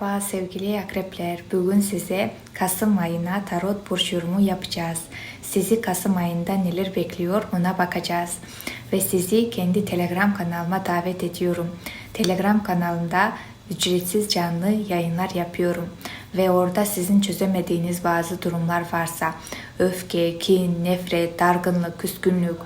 Merhaba sevgili akrepler. Bugün size Kasım ayına tarot burç yorumu yapacağız. Sizi Kasım ayında neler bekliyor ona bakacağız. Ve sizi kendi Telegram kanalıma davet ediyorum. Telegram kanalında ücretsiz canlı yayınlar yapıyorum. Ve orada sizin çözemediğiniz bazı durumlar varsa öfke, kin, nefret, dargınlık, küskünlük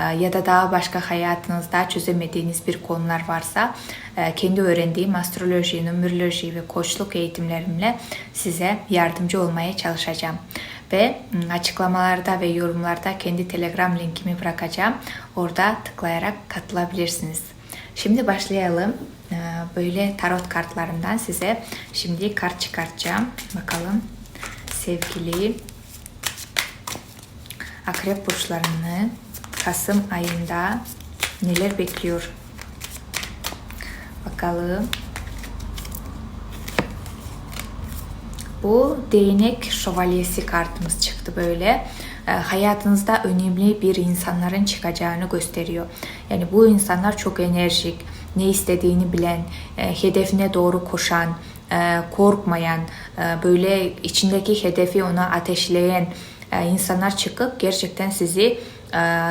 ya da daha başka hayatınızda çözemediğiniz bir konular varsa e, kendi öğrendiğim astroloji, numeroloji ve koçluk eğitimlerimle size yardımcı olmaya çalışacağım. Ve m, açıklamalarda ve yorumlarda kendi Telegram linkimi bırakacağım. Orada tıklayarak katılabilirsiniz. Şimdi başlayalım. Ee, Böyle tarot kartlarından size şimdi kart çıkartacağım. Bakalım sevgili akrep burçlarını Kasım ayında neler bekliyor? Bakalım. Bu değnek şövalyesi kartımız çıktı böyle. E, hayatınızda önemli bir insanların çıkacağını gösteriyor. Yani bu insanlar çok enerjik, ne istediğini bilen, e, hedefine doğru koşan, e, korkmayan, e, böyle içindeki hedefi ona ateşleyen e, insanlar çıkıp gerçekten sizi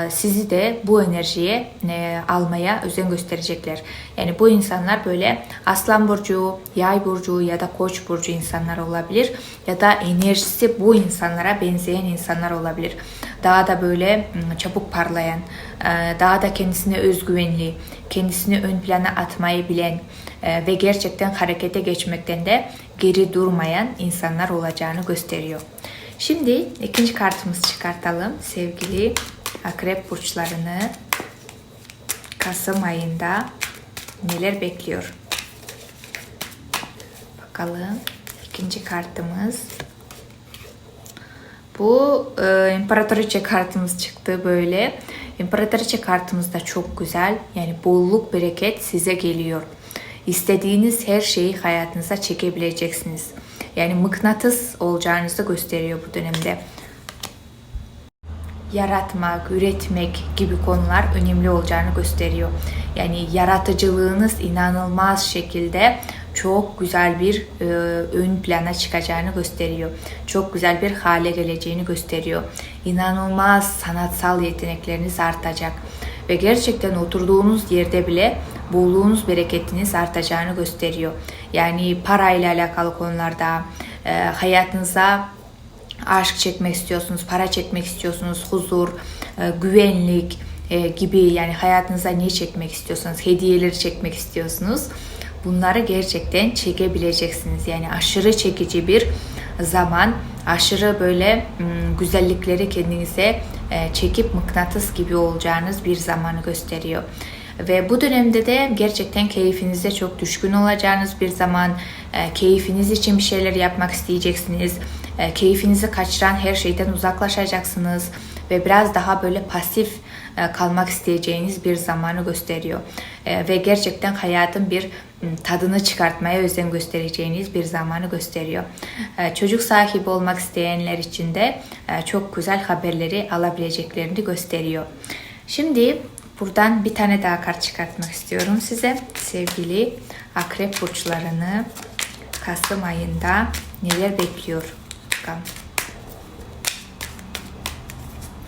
sizi de bu enerjiye e, almaya özen gösterecekler. Yani bu insanlar böyle aslan burcu, yay burcu ya da koç burcu insanlar olabilir ya da enerjisi bu insanlara benzeyen insanlar olabilir. Daha da böyle çabuk parlayan, e, daha da kendisine özgüvenli, kendisini ön plana atmayı bilen e, ve gerçekten harekete geçmekten de geri durmayan insanlar olacağını gösteriyor. Şimdi ikinci kartımızı çıkartalım sevgili akrep burçlarını Kasım ayında neler bekliyor? Bakalım ikinci kartımız bu e, imparatoriçe kartımız çıktı böyle. İmparatoriçe kartımız da çok güzel. Yani bolluk bereket size geliyor. İstediğiniz her şeyi hayatınıza çekebileceksiniz. Yani mıknatıs olacağınızı gösteriyor bu dönemde. Yaratmak, üretmek gibi konular önemli olacağını gösteriyor. Yani yaratıcılığınız inanılmaz şekilde çok güzel bir e, ön plana çıkacağını gösteriyor. Çok güzel bir hale geleceğini gösteriyor. İnanılmaz sanatsal yetenekleriniz artacak ve gerçekten oturduğunuz yerde bile bolluğunuz, bereketiniz artacağını gösteriyor. Yani parayla alakalı konularda e, hayatınıza aşk çekmek istiyorsunuz, para çekmek istiyorsunuz, huzur, e, güvenlik e, gibi yani hayatınıza ne çekmek istiyorsanız, hediyeleri çekmek istiyorsunuz. Bunları gerçekten çekebileceksiniz. Yani aşırı çekici bir zaman, aşırı böyle güzellikleri kendinize e, çekip mıknatıs gibi olacağınız bir zamanı gösteriyor. Ve bu dönemde de gerçekten keyfinize çok düşkün olacağınız bir zaman, keyfiniz için bir şeyler yapmak isteyeceksiniz. E, keyfinizi kaçıran her şeyden uzaklaşacaksınız ve biraz daha böyle pasif e, kalmak isteyeceğiniz bir zamanı gösteriyor. E, ve gerçekten hayatın bir m, tadını çıkartmaya özen göstereceğiniz bir zamanı gösteriyor. Çocuk sahibi olmak isteyenler için de çok güzel haberleri alabileceklerini gösteriyor. Şimdi buradan bir tane daha kart çıkartmak istiyorum size. Sevgili akrep burçlarını Kasım ayında neler bekliyor? Bakalım.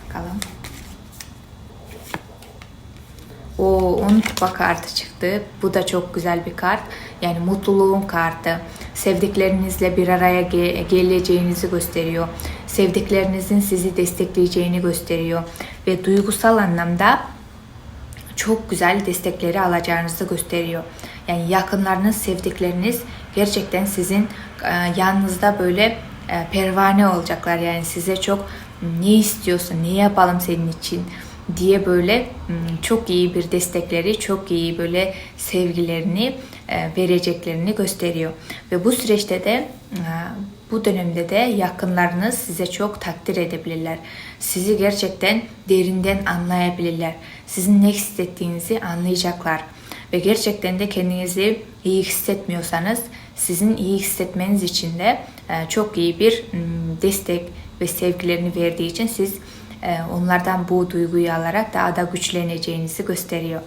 Bakalım. O 10 kupa kartı çıktı. Bu da çok güzel bir kart. Yani mutluluğun kartı. Sevdiklerinizle bir araya ge- geleceğinizi gösteriyor. Sevdiklerinizin sizi destekleyeceğini gösteriyor. Ve duygusal anlamda çok güzel destekleri alacağınızı gösteriyor. Yani yakınlarınız, sevdikleriniz gerçekten sizin yanınızda böyle e, pervane olacaklar. Yani size çok ne istiyorsun, ne yapalım senin için diye böyle m, çok iyi bir destekleri, çok iyi böyle sevgilerini e, vereceklerini gösteriyor. Ve bu süreçte de e, bu dönemde de yakınlarınız size çok takdir edebilirler. Sizi gerçekten derinden anlayabilirler. Sizin ne hissettiğinizi anlayacaklar. Ve gerçekten de kendinizi iyi hissetmiyorsanız sizin iyi hissetmeniz için de e, çok iyi bir destek ve sevgilerini verdiği için siz e, onlardan bu duyguyu alarak daha da güçleneceğinizi gösteriyor.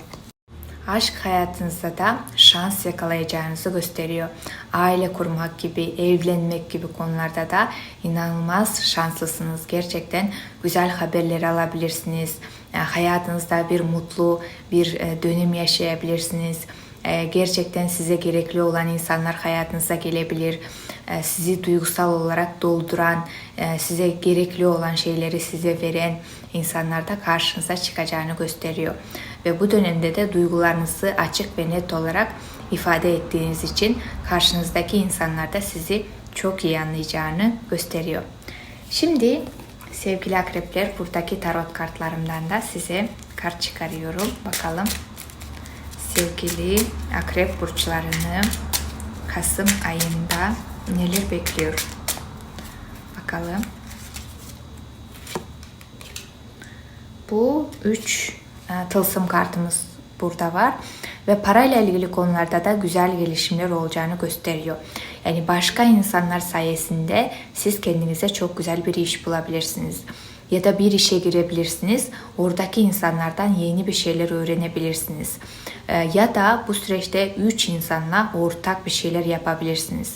aşk hayatınızda da şans yakalayacağınızı gösteriyor. Aile kurmak gibi, evlenmek gibi konularda da inanılmaz şanslısınız. Gerçekten güzel haberleri alabilirsiniz. E, Hayatınızda bir mutlu bir dönem yaşayabilirsiniz. E, Gerçekten size gerekli olan insanlar hayatınıza gelebilir. E, Sizi duygusal olarak dolduran, e, size gerekli olan şeyleri size veren insanlar da karşınıza çıkacağını gösteriyor. Ve bu dönemde de duygularınızı açık ve net olarak ifade ettiğiniz için karşınızdaki insanlar da sizi çok iyi anlayacağını gösteriyor. Şimdi sevgili akrepler buradaki tarot kartlarımdan da size kart çıkarıyorum. Bakalım sevgili akrep burçlarını Kasım ayında neler bekliyor? Bakalım. Bu üç e, tılsım kartımız burada var ve parayla ilgili konularda da güzel gelişimler olacağını gösteriyor. Yani başka insanlar sayesinde siz kendinize çok güzel bir iş bulabilirsiniz ya da bir işe girebilirsiniz. Oradaki insanlardan yeni bir şeyler öğrenebilirsiniz. Ee, Ya da bu süreçte 3 insanla ortak bir şeyler yapabilirsiniz.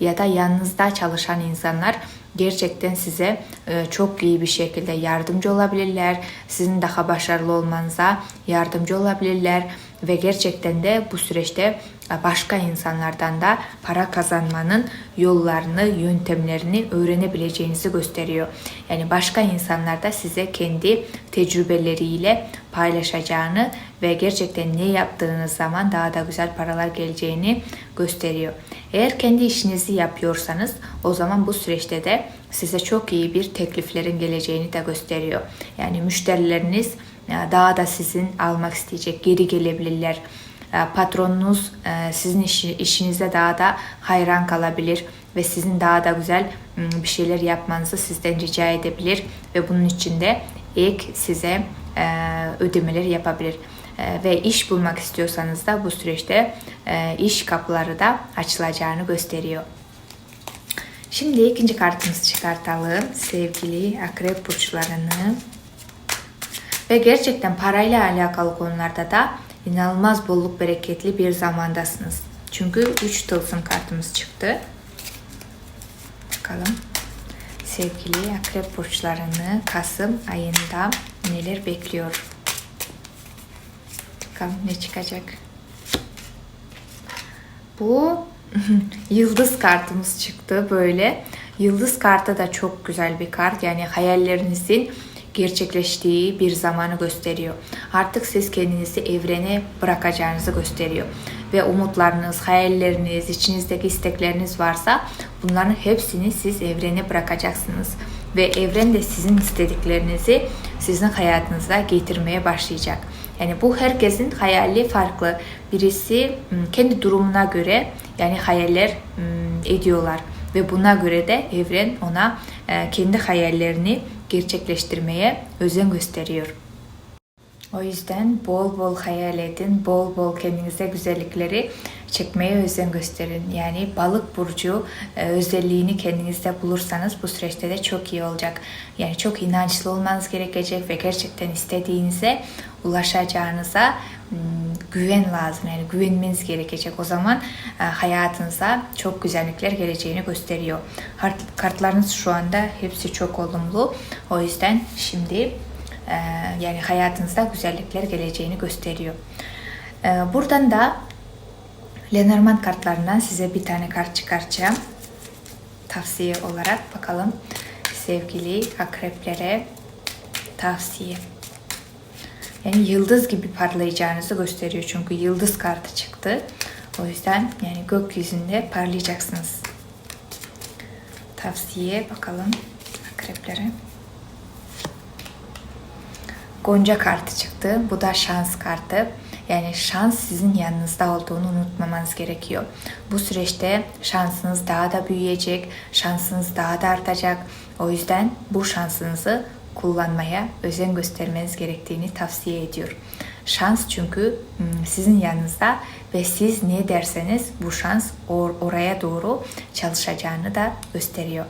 Ya da yanınızda çalışan insanlar gerçekten size e, çok iyi bir şekilde yardımcı olabilirler. Sizin daha başarılı olmanıza yardımcı olabilirler ve gerçekten de bu süreçte başka insanlardan da para kazanmanın yollarını, yöntemlerini öğrenebileceğinizi gösteriyor. Yani başka insanlar da size kendi tecrübeleriyle paylaşacağını ve gerçekten ne yaptığınız zaman daha da güzel paralar geleceğini gösteriyor. Eğer kendi işinizi yapıyorsanız o zaman bu süreçte de size çok iyi bir tekliflerin geleceğini de gösteriyor. Yani müşterileriniz e, daha da sizin almak isteyecek, geri gelebilirler. E, Patronunuz e, sizin işi, işinize daha da hayran kalabilir ve sizin daha da güzel m, bir şeyler yapmanızı sizden rica edebilir ve bunun için de ek size e, ödemeler yapabilir. Ve iş bulmak istiyorsanız da bu süreçte iş kapıları da açılacağını gösteriyor. Şimdi ikinci kartımızı çıkartalım. Sevgili akrep burçlarını. Ve gerçekten parayla alakalı konularda da inanılmaz bolluk bereketli bir zamandasınız. Çünkü 3 tılsım kartımız çıktı. Bakalım sevgili akrep burçlarını Kasım ayında neler bekliyor? Bakalım ne çıkacak? Bu yıldız kartımız çıktı böyle. Yıldız kartı da çok güzel bir kart. Yani hayallerinizin gerçekleştiği bir zamanı gösteriyor. Artık siz kendinizi evrene bırakacağınızı gösteriyor. Ve umutlarınız, hayalleriniz, içinizdeki istekleriniz varsa bunların hepsini siz evrene bırakacaksınız. Ve evren de sizin istediklerinizi sizin hayatınıza getirmeye başlayacak. Yani bu herkesin hayali farklı. Birisi kendi durumuna göre yani hayaller ediyorlar ve buna göre de evren ona kendi hayallerini gerçekleştirmeye özen gösteriyor. O yüzden bol bol hayal edin, bol bol kendinize güzellikleri çekmeye özen gösterin. Yani balık burcu e, özelliğini kendinizde bulursanız bu süreçte de çok iyi olacak. Yani çok inançlı olmanız gerekecek ve gerçekten istediğinize ulaşacağınıza hmm, güven lazım. Yani güvenmeniz gerekecek. O zaman e, hayatınıza çok güzellikler geleceğini gösteriyor. Kartlarınız şu anda hepsi çok olumlu. O yüzden şimdi yani hayatınızda güzellikler geleceğini gösteriyor. Ee, buradan da Lenormand kartlarından size bir tane kart çıkartacağım. Tavsiye olarak bakalım sevgili akreplere tavsiye. Yani yıldız gibi parlayacağınızı gösteriyor çünkü yıldız kartı çıktı. O yüzden yani gökyüzünde parlayacaksınız. Tavsiye bakalım akreplere. Gonca kartı çıktı. Bu da şans kartı. Yani şans sizin yanınızda olduğunu unutmamanız gerekiyor. Bu süreçte şansınız daha da büyüyecek, şansınız daha da artacak. O yüzden bu şansınızı kullanmaya özen göstermeniz gerektiğini tavsiye ediyor. Şans çünkü hmm, sizin yanınızda ve siz ne derseniz bu şans or oraya doğru çalışacağını da gösteriyor.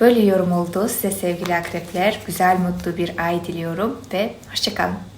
Böyle yorum oldu. Size sevgili akrepler güzel mutlu bir ay diliyorum ve hoşçakalın.